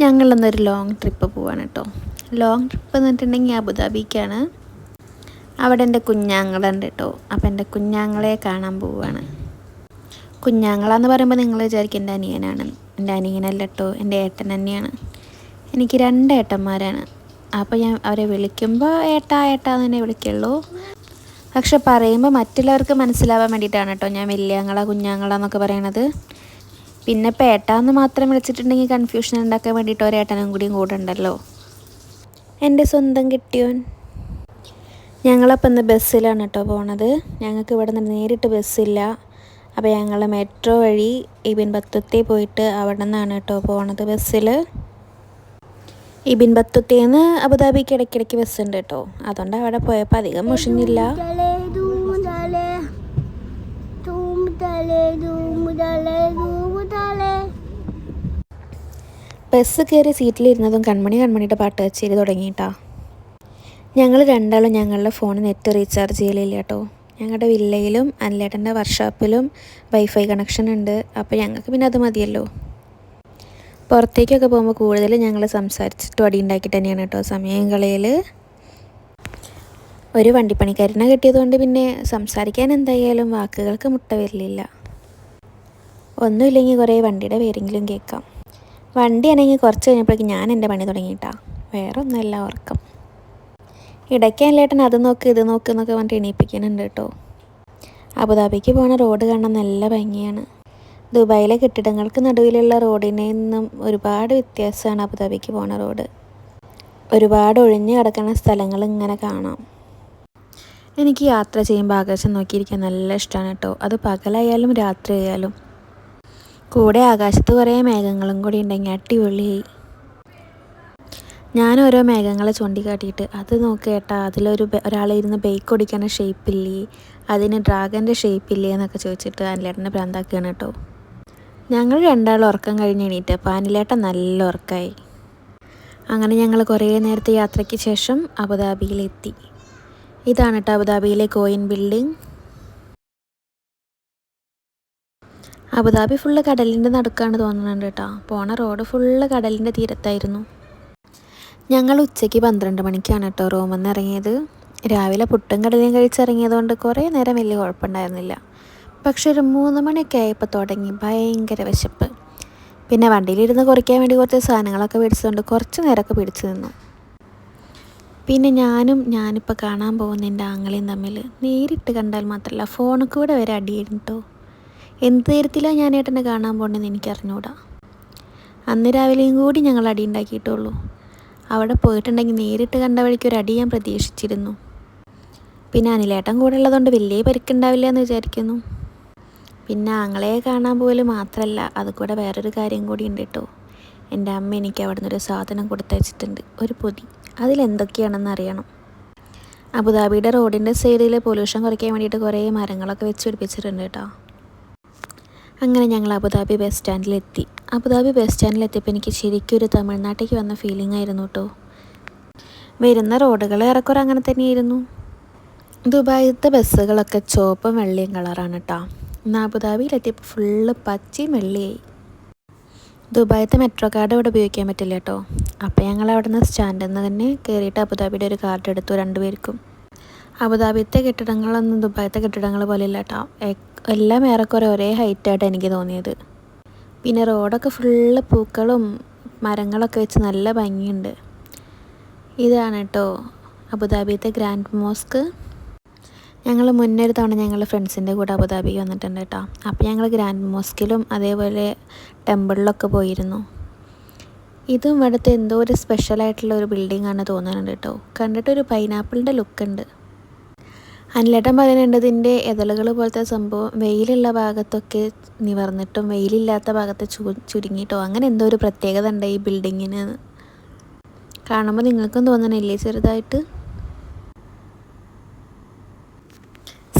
ഞങ്ങളിന്നൊരു long trip പോവാണ് കേട്ടോ long trip എന്ന് പറഞ്ഞിട്ടുണ്ടെങ്കിൽ അബുദാബിക്കാണ്. അവിടെ എന്റെ കുഞ്ഞാങ്ങളുണ്ട് കേട്ടോ അപ്പം എന്റെ കുഞ്ഞാങ്ങളെ കാണാൻ പോവുകയാണ് കുഞ്ഞാങ്ങളെന്ന് പറയുമ്പോൾ നിങ്ങൾ വിചാരിക്കും എന്റെ അനിയനാണ്. എന്റെ അനിയനല്ല കേട്ടോ എന്റെ ഏട്ടൻ തന്നെയാണ്. എനിക്ക് രണ്ട് ഏട്ടന്മാരാണ്. അപ്പോൾ ഞാൻ അവരെ വിളിക്കുമ്പോൾ ഏട്ടാ ഏട്ടാ എന്ന് തന്നെ വിളിക്കുള്ളൂ. പക്ഷെ പറയുമ്പോൾ മറ്റുള്ളവർക്ക് മനസ്സിലാവാൻ വേണ്ടിയിട്ടാണ് കേട്ടോ ഞാൻ വലിയങ്ങളാ കുഞ്ഞാങ്ങളാന്നൊക്കെ പറയണത്. പിന്നെ പേട്ടാന്ന് മാത്രം വിളിച്ചിട്ടുണ്ടെങ്കിൽ കൺഫ്യൂഷൻ ഉണ്ടാക്കാൻ വേണ്ടിയിട്ട് ഒരേട്ടനും കൂടിയും കൂടെ ഉണ്ടല്ലോ എന്റെ സ്വന്തം കിട്ടിയോൻ. ഞങ്ങളപ്പം ഇന്ന് ബസ്സിലാണ് കേട്ടോ പോണത്. ഞങ്ങൾക്ക് ഇവിടെ നിന്ന് നേരിട്ട് ബസ്സില്ല. അപ്പോൾ ഞങ്ങൾ മെട്രോ വഴി ഇബിൻ ബത്തുത്തി പോയിട്ട് അവിടെ നിന്നാണ് കേട്ടോ പോണത് ബസ്സിൽ. ഇബിൻ ബത്തുത്തിന്ന് അബുദാബിക്ക് ഇടയ്ക്കിടയ്ക്ക് ബസ് ഉണ്ട് കേട്ടോ. അതുകൊണ്ട് അവിടെ പോയപ്പോൾ അധികം മുഷിഞ്ഞില്ല. ബസ് കയറി സീറ്റിലിരുന്നതും കൺമണി കൺമണിയുടെ പാട്ട് കച്ചേരി തുടങ്ങിയിട്ടാ. ഞങ്ങൾ രണ്ടാളും ഞങ്ങളുടെ ഫോൺ നെറ്റ് റീചാർജ് ചെയ്യലില്ല കേട്ടോ. ഞങ്ങളുടെ വില്ലയിലും അനിലേട്ടന്റെ വർക്ക്ഷോപ്പിലും വൈഫൈ കണക്ഷൻ ഉണ്ട്. അപ്പോൾ ഞങ്ങൾക്ക് പിന്നെ അത് മതിയല്ലോ. പുറത്തേക്കൊക്കെ പോകുമ്പോൾ കൂടുതൽ ഞങ്ങൾ സംസാരിച്ചിട്ട് അടി ഉണ്ടാക്കിയിട്ട് തന്നെയാണ് കേട്ടോ സമയം കളയിൽ ഒരു വണ്ടിപ്പണിക്കാരനെ കിട്ടിയതുകൊണ്ട് പിന്നെ സംസാരിക്കാൻ എന്തായാലും വാക്കുകൾക്ക് മുട്ട വരില്ല ഒന്നുമില്ലെങ്കിൽ കുറേ വണ്ടിയുടെ പേരെങ്കിലും കേൾക്കാം. വണ്ടിയാണെങ്കിൽ കുറച്ച് കഴിഞ്ഞപ്പോഴേക്കും ഞാൻ എന്റെ പണി തുടങ്ങിയിട്ടാ. വേറെ ഒന്നുമല്ല ഉറക്കം. ഇടയ്ക്ക് അല്ലേട്ടൻ അത് നോക്ക് ഇത് നോക്ക് എന്നൊക്കെ പറഞ്ഞിട്ട് എണീപ്പിക്കുന്നുണ്ട് കേട്ടോ. അബുദാബിക്ക് പോണ റോഡ് കാണാൻ നല്ല ഭംഗിയാണ്. ദുബായിലെ കെട്ടിടങ്ങൾക്ക് നടുവിലുള്ള റോഡിനെ നിന്നും ഒരുപാട് വ്യത്യാസമാണ് അബുദാബിക്ക് പോണ റോഡ്. ഒരുപാട് ഒഴിഞ്ഞു കിടക്കുന്ന സ്ഥലങ്ങൾ ഇങ്ങനെ കാണാം. എനിക്ക് യാത്ര ചെയ്യുമ്പോൾ ആകാശം നോക്കിയിരിക്കാൻ നല്ല ഇഷ്ടമാണ് കേട്ടോ. അത് പകലായാലും രാത്രി ആയാലും കൂടെ ആകാശത്ത് കുറേ മേഘങ്ങളും കൂടി ഉണ്ടെങ്കിൽ അടിപൊളിയായി ഞാൻ ഓരോ മേഘങ്ങളെ ചൂണ്ടിക്കാട്ടിയിട്ട് അത് നോക്ക് കേട്ടാ അതിലൊരു ഒരാളിരുന്ന് ബേക്ക് ഓടിക്കുന്ന ഷേപ്പില്ലേ അതിന് ഡ്രാഗന്റെ ഷേപ്പില്ലേ എന്നൊക്കെ ചോദിച്ചിട്ട് അനിലേട്ടനെ ഭ്രാന്താക്കുകയാണ് കേട്ടോ. ഞങ്ങൾ രണ്ടാൾ ഉറക്കം കഴിഞ്ഞ് എണീറ്റപ്പോൾ അനിലേട്ടൻ നല്ല ഉറക്കമായി അങ്ങനെ ഞങ്ങൾ കുറേ നേരത്തെ യാത്രയ്ക്ക് ശേഷം അബുദാബിയിലെത്തി. ഇതാണ് കേട്ടോ അബുദാബിയിലെ കോയിൻ ബിൽഡിംഗ്. അബുദാബി ഫുള്ള് കടലിന്റെ നടുക്കാണ് തോന്നുന്നുണ്ട് കേട്ടോ. പോണ റോഡ് ഫുള്ള് കടലിന്റെ തീരത്തായിരുന്നു. ഞങ്ങൾ ഉച്ചയ്ക്ക് പന്ത്രണ്ട് മണിക്കാണ് കേട്ടോ റൂമിൽ ഇറങ്ങിയത്. രാവിലെ പുട്ടും കടലയും കഴിച്ചിറങ്ങിയതുകൊണ്ട് കുറേ നേരം വലിയ കുഴപ്പമുണ്ടായിരുന്നില്ല. പക്ഷെ ഒരു മൂന്ന് മണിയൊക്കെ ആയപ്പോൾ തുടങ്ങി ഭയങ്കര വിശപ്പ്. പിന്നെ വണ്ടിയിലിരുന്ന് കുറയ്ക്കാൻ വേണ്ടി കുറച്ച് സാധനങ്ങളൊക്കെ പിടിച്ചതുകൊണ്ട് കുറച്ച് നേരമൊക്കെ പിടിച്ചു നിന്നു. പിന്നെ ഞാനും ഞാനിപ്പോൾ കാണാൻ പോകുന്ന എന്റെ ആങ്ങളെയും തമ്മിൽ നേരിട്ട് കണ്ടാൽ മാത്രമല്ല ഫോണിൽ കൂടെ വരെ അടിയായിരുന്നു കേട്ടോ എന്ത് തരത്തിലാണ് ഞാൻ ഏട്ടനെ കാണാൻ പോകണമെന്ന് എനിക്കറിഞ്ഞൂടാ. അന്ന് രാവിലെയും കൂടി ഞങ്ങൾ അടി ഉണ്ടാക്കിയിട്ടുള്ളൂ. അവിടെ പോയിട്ടുണ്ടെങ്കിൽ നേരിട്ട് കണ്ട വഴിക്ക് ഒരു അടി ഞാൻ പ്രതീക്ഷിച്ചിരുന്നു. പിന്നെ അനിലേട്ടൻ കൂടെ ഉള്ളതുകൊണ്ട് വലിയ പരിക്കുണ്ടാവില്ല എന്ന് വിചാരിക്കുന്നു. പിന്നെ ആങ്ങളെ കാണാൻ പോലും മാത്രമല്ല അത് കൂടെ വേറൊരു കാര്യം കൂടി ഉണ്ട് കേട്ടോ. എന്റെ അമ്മ എനിക്ക് അവിടെ ഒരു സാധനം കൊടുത്തയച്ചിട്ടുണ്ട് ഒരു പൊതി. അതിലെന്തൊക്കെയാണെന്ന് അറിയണം. അബുദാബിയുടെ റോഡിന്റെ സൈഡിൽ പൊല്യൂഷൻ കുറയ്ക്കാൻ വേണ്ടിയിട്ട് കുറേ മരങ്ങളൊക്കെ വെച്ച് പിടിപ്പിച്ചിട്ടുണ്ട് കേട്ടോ. അങ്ങനെ ഞങ്ങൾ അബുദാബി ബസ് സ്റ്റാൻഡിലെത്തി അബുദാബി ബസ് സ്റ്റാൻഡിലെത്തിയപ്പോൾ എനിക്ക് ശരിക്കും ഒരു തമിഴ്നാട്ടിലേക്ക് വന്ന ഫീലിംഗ് ആയിരുന്നു കേട്ടോ വരുന്ന റോഡുകൾ ഏറെക്കുറെ അങ്ങനെ തന്നെയായിരുന്നു. ദുബായിലത്തെ ബസ്സുകളൊക്കെ ചുവപ്പും വെള്ളയും കളറാണ് കേട്ടോ എന്നാൽ അബുദാബിയിലെത്തിയപ്പോൾ ഫുള്ള് പച്ചയും വെള്ളിയായി. ദുബായിത്തെ മെട്രോ കാർഡ് ഇവിടെ ഉപയോഗിക്കാൻ പറ്റില്ല കേട്ടോ അപ്പോൾ ഞങ്ങൾ അവിടെ നിന്ന് സ്റ്റാൻഡിൽ നിന്ന് തന്നെ കയറിയിട്ട് അബുദാബിയുടെ ഒരു കാർഡ് എടുത്തു രണ്ടുപേർക്കും. അബുദാബിത്തെ കെട്ടിടങ്ങളൊന്നും ദുബായിത്തെ കെട്ടിടങ്ങൾ പോലെ ഇല്ല കേട്ടോ എല്ലാം ഏറെക്കുറെ ഒരേ ഹൈറ്റായിട്ട് എനിക്ക് തോന്നിയത്. പിന്നെ റോഡൊക്കെ ഫുള്ള് പൂക്കളും മരങ്ങളൊക്കെ വെച്ച് നല്ല ഭംഗിയുണ്ട്. ഇതാണ് കേട്ടോ അബുദാബിയിലത്തെ ഗ്രാൻഡ് മോസ്ക്. ഞങ്ങൾ മുന്നേ ഒരു തവണ ഞങ്ങൾ ഫ്രണ്ട്സിന്റെ കൂടെ അബുദാബി വന്നിട്ടുണ്ട് കേട്ടോ. അപ്പോൾ ഞങ്ങൾ ഗ്രാൻഡ് മോസ്കിലും അതേപോലെ ടെമ്പിളിലൊക്കെ പോയിരുന്നു. ഇതും ഇവിടുത്തെ എന്തോ ഒരു സ്പെഷ്യലായിട്ടുള്ള ഒരു ബിൽഡിംഗ് ആണ് തോന്നുന്നുണ്ട് കേട്ടോ. കണ്ടിട്ടൊരു പൈനാപ്പിളിന്റെ ലുക്ക് ഉണ്ട്. അനിലേട്ടൻ പറയുന്നുണ്ട് ഇതളുകൾ പോലത്തെ സംഭവം വെയിലുള്ള ഭാഗത്തൊക്കെ നിവർന്നിട്ടും വെയിലില്ലാത്ത ഭാഗത്ത് ചു ചുരുങ്ങിയിട്ടോ? അങ്ങനെ എന്തോ ഒരു പ്രത്യേകത ഉണ്ട് ഈ ബിൽഡിങ്ങിന് കാണുമ്പോൾ നിങ്ങൾക്കും തോന്നണില്ലേ ചെറുതായിട്ട്?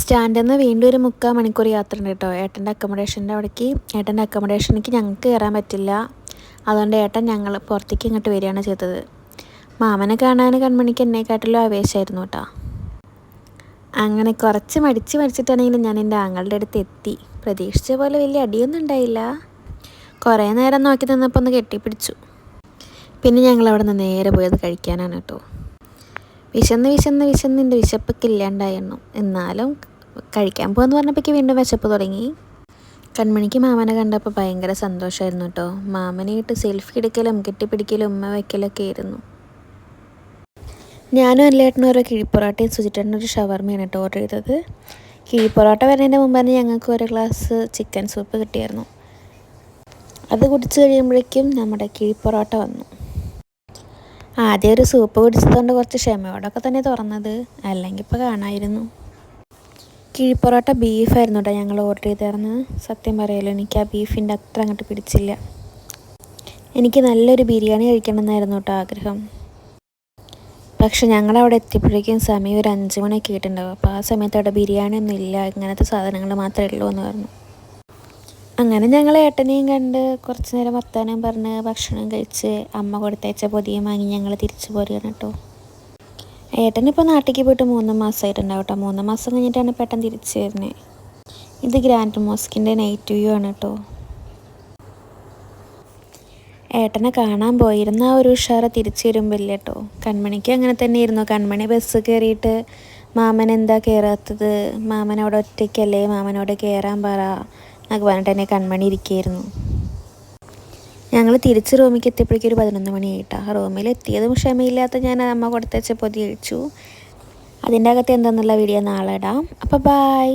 സ്റ്റാൻഡിൽ നിന്ന് വീണ്ടും ഒരു മുക്കാൽ മണിക്കൂർ യാത്ര ഉണ്ട് കേട്ടോ. ഏട്ടന്റെ അക്കോമഡേഷന്റെ അവിടേക്ക്. ഏട്ടന്റെ അക്കോമഡേഷനിലേക്ക് ഞങ്ങൾക്ക് കയറാൻ പറ്റില്ല. അതുകൊണ്ട് ഏട്ടൻ ഞങ്ങൾ പുറത്തേക്ക് ഇങ്ങോട്ട് വരികയാണ് ചെയ്തത്. മാമനെ കാണാൻ കൺമണിക്ക് എന്നെക്കാട്ടിലും ആവേശമായിരുന്നു കേട്ടോ. അങ്ങനെ കുറച്ച് മടിച്ച് മടിച്ചിട്ടാണെങ്കിലും ഞാൻ എന്റെ ആങ്ങളുടെ അടുത്ത് എത്തി. പ്രതീക്ഷിച്ച പോലെ വലിയ അടിയൊന്നും ഉണ്ടായില്ല. കുറേ നേരം നോക്കി നിന്നപ്പോൾ ഒന്ന് കെട്ടിപ്പിടിച്ചു. പിന്നെ ഞങ്ങൾ അവിടെ നിന്ന് നേരെ പോയത് കഴിക്കാനാണ് കേട്ടോ. വിശന്ന് വിശന്ന് വിശന്ന് എന്റെ വിശപ്പൊക്കെ ഇല്ലാണ്ടായിരുന്നു എന്നാലും കഴിക്കാൻ പോകുമെന്ന് പറഞ്ഞപ്പോഴേക്ക് വീണ്ടും വിശപ്പ് തുടങ്ങി. കൺമണിക്ക് മാമനെ കണ്ടപ്പോൾ ഭയങ്കര സന്തോഷമായിരുന്നു കേട്ടോ. മാമനായിട്ട് സെൽഫി എടുക്കലും കെട്ടിപ്പിടിക്കലും ഉമ്മ വയ്ക്കലൊക്കെ ആയിരുന്നു. ഞാനും അല്ലേട്ടനും ഓരോ കിഴിപ്പൊറോട്ടയും സുചിറ്റേട്ടൻ ഒരു ഷവർമയാണ് കേട്ടോ ഓർഡർ ചെയ്തത്. കിഴിപ്പൊറോട്ട വരുന്നതിന്റെ മുമ്പ് തന്നെ ഞങ്ങൾക്ക് ഒരു ഗ്ലാസ് ചിക്കൻ സൂപ്പ് കിട്ടിയായിരുന്നു. അത് കുടിച്ച് കഴിയുമ്പോഴേക്കും നമ്മുടെ കിഴിപ്പൊറോട്ട വന്നു. ആദ്യം ഒരു സൂപ്പ് കുടിച്ചതുകൊണ്ട് കുറച്ച് ക്ഷമയോടൊക്കെ തന്നെ തുറന്നത് അല്ലെങ്കിൽ ഇപ്പോൾ കാണായിരുന്നു. കിഴിപ്പൊറോട്ട ബീഫായിരുന്നു കേട്ടോ ഞങ്ങൾ ഓർഡർ ചെയ്തായിരുന്നു സത്യം പറയല്ലോ എനിക്ക് ആ ബീഫിന്റെ അത്ര അങ്ങോട്ട് പിടിച്ചില്ല. എനിക്ക് നല്ലൊരു ബിരിയാണി കഴിക്കണമെന്നായിരുന്നു കേട്ടോ ആഗ്രഹം. പക്ഷെ ഞങ്ങളവിടെ എത്തിയപ്പോഴേക്കും സമയം ഒരു അഞ്ച് മണിയൊക്കെ ആയിട്ടുണ്ടാവും. അപ്പോൾ ആ സമയത്ത് അവിടെ ബിരിയാണി ഒന്നും ഇല്ല. ഇങ്ങനത്തെ സാധനങ്ങൾ മാത്രമേ ഉള്ളൂ എന്ന് പറഞ്ഞു. അങ്ങനെ ഞങ്ങൾ ഏട്ടനെയും കണ്ട് കുറച്ച് നേരം വർത്താനം പറഞ്ഞ് ഭക്ഷണം കഴിച്ച് അമ്മ കൊടുത്തയച്ച പൊതിയും വാങ്ങി ഞങ്ങൾ തിരിച്ചു പോരുകയാണ് കേട്ടോ. ഏട്ടനിപ്പോൾ നാട്ടിലേക്ക് പോയിട്ട് മൂന്ന് മാസമായിട്ടുണ്ടാവും കേട്ടോ. മൂന്ന് മാസം കഴിഞ്ഞിട്ടാണ് പെട്ടെന്ന് തിരിച്ചു വരുന്നത്. ഇത് ഗ്രാൻഡ് മോസ്കിന്റെ നൈറ്റ് വ്യൂ ആണ് കേട്ടോ. ഏട്ടനെ കാണാൻ പോയിരുന്ന ആ ഒരു ഉഷാറ തിരിച്ചു വരുമ്പോൾ കേട്ടോ. കൺമണിക്ക് അങ്ങനെ തന്നെ ഇരുന്നു കൺമണി ബസ് കയറിയിട്ട് മാമൻ എന്താ കയറാത്തത് മാമൻ അവിടെ ഒറ്റയ്ക്കല്ലേ? മാമനോട് കയറാൻ പറ എന്നൊക്കെ പറഞ്ഞിട്ട് എന്നെ കൺമണി ഇരിക്കുകയായിരുന്നു ഞങ്ങൾ തിരിച്ച് റൂമിലേക്ക് എത്തിയപ്പോഴേക്കും ഒരു പതിനൊന്ന് മണിയായിട്ടാണ് റൂമിൽ എത്തിയതും ക്ഷമയില്ലാത്ത ഞാൻ അമ്മ കൊടുത്തച്ച പൊതി കഴിച്ചു അതിന്റെ അകത്ത് എന്താണെന്നുള്ള വീഡിയോ നാളെ ഇടാം. അപ്പോൾ ബായ്